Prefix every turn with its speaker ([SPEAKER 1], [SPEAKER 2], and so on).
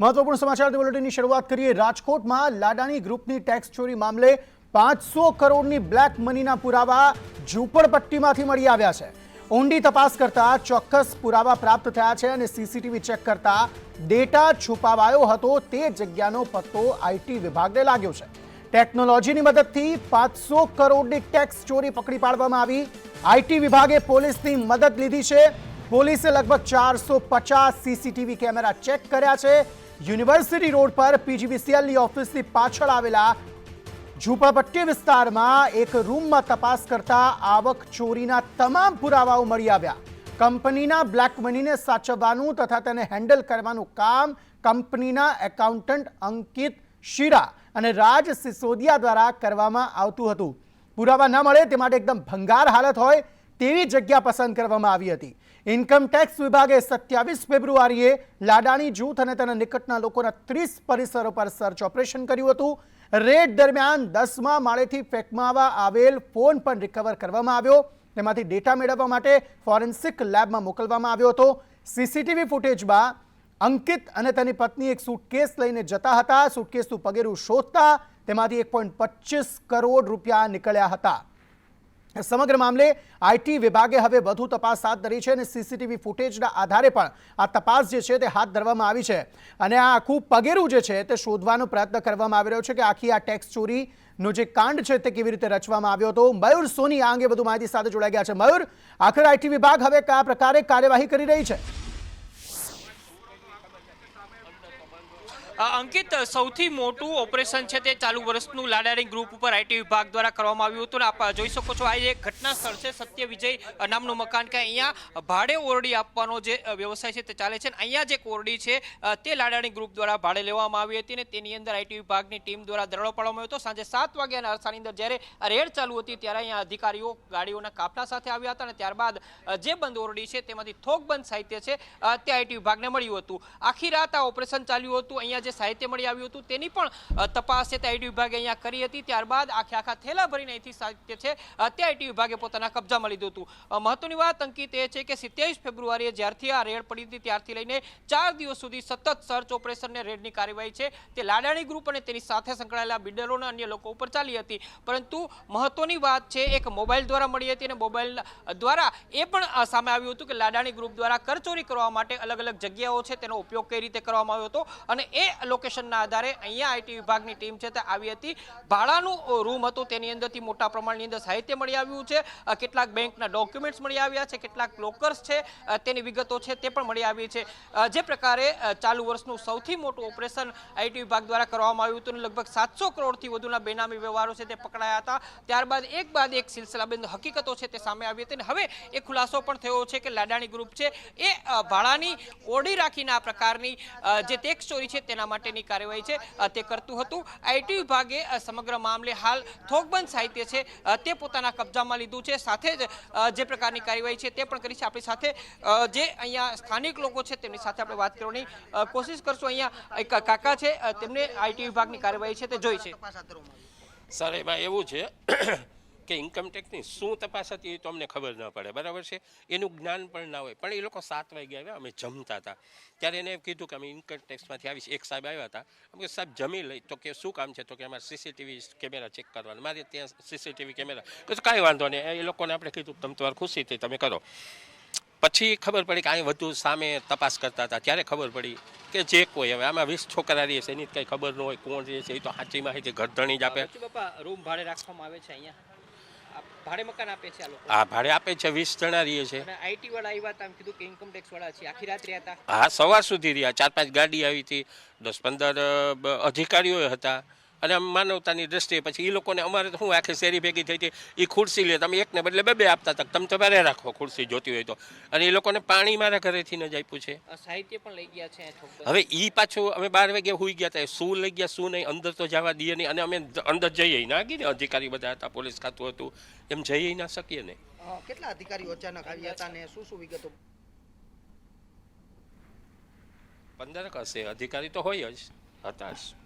[SPEAKER 1] મહત્વપૂર્ણ સમાચાર બુલેટિનની શરૂઆત કરીએ. રાજકોટમાં લાડાણી ગ્રુપની ટેક્સ ચોરી મામલે પાંચસો કરોડની બ્લેક મનીના પુરાવા ઝૂંપડપટ્ટીમાંથી મળી આવ્યા છે. ઊંડી તપાસ કરતા ચોક્કસ પુરાવા પ્રાપ્ત થયા છે અને સીસીટીવી ચેક કરતા ડેટા છુપાવાયો હતો. તે જગ્યાનો પત્તો આઈટી વિભાગને લાગ્યો છે. ટેકનોલોજીની મદદથી પાંચસો કરોડની ટેક્સ ચોરી પકડી પાડવામાં આવી. આઈટી વિભાગે પોલીસની મદદ લીધી છે. પોલીસે લગભગ ચારસો પચાસ સીસીટીવી કેમેરા ચેક કર્યા છે. યુનિવર્સિટી રોડ પર પીજીવીસીએલની ઓફિસની પાછળ આવેલા ઝૂંપડપટ્ટી વિસ્તારમાં એક રૂમમાં તપાસ કરતા આવક ચોરીના તમામ પુરાવાઓ મળી આવ્યા. કંપનીના બ્લેક મનીને સાચવવાનું તથા તેને હેન્ડલ કરવાનું કામ કંપનીના એકાઉન્ટન્ટ અંકિત શીરા અને રાજ સિસોદિયા દ્વારા કરવામાં આવતું હતું. પુરાવા ન મળે તે માટે એકદમ ભંગાર હાલત હોય તેવી જગ્યા પસંદ કરવામાં આવી હતી. ઇન્કમ ટેક્સ વિભાગે સત્યાવીસ ફેબ્રુઆરીએ લાડાણી જૂથ અને તેના નિકટના લોકોના ત્રીસ પરિસરો પર સર્ચ ઓપરેશન કર્યું હતું. રેડ દરમિયાન દસમા માળેથી ફેંકવામાં આવેલ ફોન પણ રિકવર કરવામાં આવ્યો. તેમાંથી ડેટા મેળવવા માટે ફોરેન્સિક લેબમાં મોકલવામાં આવ્યો હતો. સીસીટીવી ફૂટેજમાં અંકિત અને તેની પત્ની એક સુટકેસ લઈને જતા હતા. સુટકેસનું પગેરું શોધતા તેમાંથી એક પોઈન્ટ પચીસ કરોડ રૂપિયા નીકળ્યા હતા. સમગ્ર મામલે આઈટી વિભાગે હવે વધુ તપાસ હાથ ધરી છે અને સીસીટીવી ફૂટેજના આધારે પણ આ તપાસ જે છે તે હાથ ધરવામાં આવી છે. અને આ આખું પગેરું જે છે તે શોધવાનો પ્રયત્ન કરવામાં આવી રહ્યો છે કે આખી આ ટેક્સ ચોરીનો જે કાંડ છે તે કેવી રીતે રચવામાં આવ્યો હતો. મયુર સોની આ અંગે વધુ માહિતી સાથે જોડાઈ ગયા છે. મયુર, આખર આઈટી વિભાગ હવે કયા પ્રકારે કાર્યવાહી કરી રહી છે?
[SPEAKER 2] અંકિત સૌથી મોટું ઓપરેશન છે તે ચાલુ વર્ષનું લાડાણી ગ્રુપ ઉપર આઈટી વિભાગ દ્વારા કરવામાં આવ્યું હતું અને આપ જોઈ શકો છો આ એક ઘટના સ્થળ છે, સત્ય વિજય નામનું મકાન કે અહીંયા ભાડે ઓરડી આપવાનો જે વ્યવસાય છે તે ચાલે છે અહીંયા જે ઓરડી છે તે લાડાણી ગ્રુપ દ્વારા ભાડે લેવામાં આવી હતી અને તેની અંદર આઈટી વિભાગની ટીમ દ્વારા દરોડો પાડવામાં આવ્યો હતો. સાંજે સાત વાગ્યાના અરસાની અંદર જ્યારે રેડ ચાલુ હતી ત્યારે અહીંયા અધિકારીઓ ગાડીઓના કાફલા સાથે આવ્યા હતા અને ત્યારબાદ જે બંધ ઓરડી છે તેમાંથી થોકબંધ સાહિત્ય છે તે આઈટી વિભાગને મળ્યું હતું. આખી રાત આ ઓપરેશન ચાલ્યું હતું. અહીંયા જે સાહિત્ય મળી આવ્યું હતું તેની પણ તપાસ છે તે આઈટી વિભાગે અહીંયા કરી હતી. ત્યારબાદ આખે આખા થેલા ભરીને અહીંથી સાહિત્ય છે તે આઈટી વિભાગે પોતાના કબજામાં લીધું હતું. મહત્વની વાત અંકિત એ છે કે સિત્યાવીસ ફેબ્રુઆરીએ જ્યારથી આ રેડ પડી હતી ત્યારથી લઈને ચાર દિવસ સુધી સતત સર્ચ ઓપરેશન ને રેડની કાર્યવાહી છે. તે લાડાણી ગ્રુપ અને તેની સાથે સંકળાયેલા બિલ્ડરોના અન્ય લોકો ઉપર ચાલી હતી. પરંતુ મહત્વની વાત છે, એક મોબાઈલ દ્વારા મળી હતી અને મોબાઈલ દ્વારા એ પણ સામે આવ્યું હતું કે લાડાણી ગ્રુપ દ્વારા કરચોરી કરવા માટે અલગ અલગ જગ્યાઓ છે, તેનો ઉપયોગ કઈ રીતે કરવામાં આવ્યો હતો અને એ લોકેશનના આધારે અહીંયા આઈટી વિભાગની ટીમ છે તે આવી હતી. ભાડાનું રૂમ હતું. તેની અંદરથી મોટા પ્રમાણની અંદર સાહિત્ય મળી આવ્યું છે. કેટલાક બેંકના ડોક્યુમેન્ટ્સ મળી આવ્યા છે. કેટલાક લોકર્સ છે. તેની વિગતો છે તે પણ મળી આવી છે. જે પ્રકારે ચાલુ વર્ષનું સૌથી મોટું ઓપરેશન આઈટી વિભાગ દ્વારા કરવામાં આવ્યું હતું લગભગ સાતસો કરોડથી વધુના બેનામી વ્યવહારો છે તે પકડાયા હતા. ત્યારબાદ એક બાદ એક સિલસિલાબંધ હકીકતો છે તે સામે આવી હતી અને હવે એ ખુલાસો પણ થયો છે કે લાડાણી ગ્રુપ છે એ ભાડાની ઓડી રાખીને આ પ્રકારની જે ટેક્સ ચોરી છે તેના માટેની કાર્યવાહી છે તે કરતું હતું. આઈટી વિભાગે સમગ્ર મામલે હાલ થોકબંધ સાહિત્ય છે તે પોતાના કબજામાં લીધું છે. સાથે જ જે પ્રકારની કાર્યવાહી છે તે પણ કરી છે. આપણી સાથે જે અહીંયા સ્થાનિક લોકો છે તેમની સાથે આપણે વાત કરવાની કોશિશ કરશું. અહીંયા એક કાકા છે તેમને આઈટી વિભાગની કાર્યવાહી છે તે જોઈ છે.
[SPEAKER 3] સર, એમાં એવું છે કે ઇન્કમ ટેક્સની શું તપાસ હતી એ તો અમને ખબર ન પડે, બરાબર છે? એનું જ્ઞાન પણ ના હોય. પણ એ લોકો સાત વાગે આવ્યા, અમે જમતા હતા. ત્યારે એને કીધું કે અમે ઇન્કમ ટેક્સમાંથી આવીશ. એક સાહેબ આવ્યા હતા. અમે સાહેબ, જમી લઈ. તો કે, શું કામ છે? તો કે, અમારે સીસીટીવી કેમેરા ચેક કરવાના. મારે ત્યાં સીસીટીવી કેમેરા કશું કાંઈ વાંધો નહીં. એ લોકોને આપણે કીધું, તમે તમારે ખુશીથી તમે કરો. પછી ખબર પડી કે અહીં વધુ સામે તપાસ કરતા હતા. ત્યારે ખબર પડી કે જે કોઈ હવે આમાં વીસ છોકરા રહે છે, એની કંઈ ખબર ન હોય કોણ રહે છે, એ તો સાચી માહિતી ઘરધણી જ આપે.
[SPEAKER 2] બાપા રૂમ ભાડે રાખવામાં આવે છે અહીંયા? ભાડે મકાન આપે છે આ લોકો?
[SPEAKER 3] હા ભાડે આપે છે વીસ જણા રહીએ છે
[SPEAKER 2] અને આઈટી વાળા આવ્યા હતા કીધું કે ઇન્કમ ટેક્સ વાળા છે. આખી રાત રહ્યા હતા?
[SPEAKER 3] હા સવાર સુધી રહ્યા. ચાર પાંચ ગાડી આવી હતી. દસ પંદર અધિકારીઓ હતા. અને આમ માનવતાની દ્રષ્ટિએ પછી એ લોકોને અમારે તો શું આખી શેરી ભેગી થઈ હતી એ ખુરશી લે તમે એકને બદલે બે બે આપતા હતા તમે તમારે રાખો ખુરશી જોતી હોય તો. અને એ લોકોને પાણી મારા ઘરેથી જ આપ્યું છે.
[SPEAKER 2] સાહિત્ય પણ લઈ ગયા છે
[SPEAKER 3] હવે એ પાછું અમે બાર વાગે હોઈ ગયા હતા શું લઈ ગયા શું નહીં અંદર તો જવા દઈએ નહીં અને અમે અંદર જઈએ ના ગઈ ને અધિકારી બધા હતા પોલીસ ખાતું હતું એમ જઈએ ના શકીએ ને.
[SPEAKER 4] કેટલા અધિકારીઓ અચાનક આવ્યા હતા ને શું શું વિગતો?
[SPEAKER 3] પંદર હશે અધિકારી તો હોય જ હતા જ.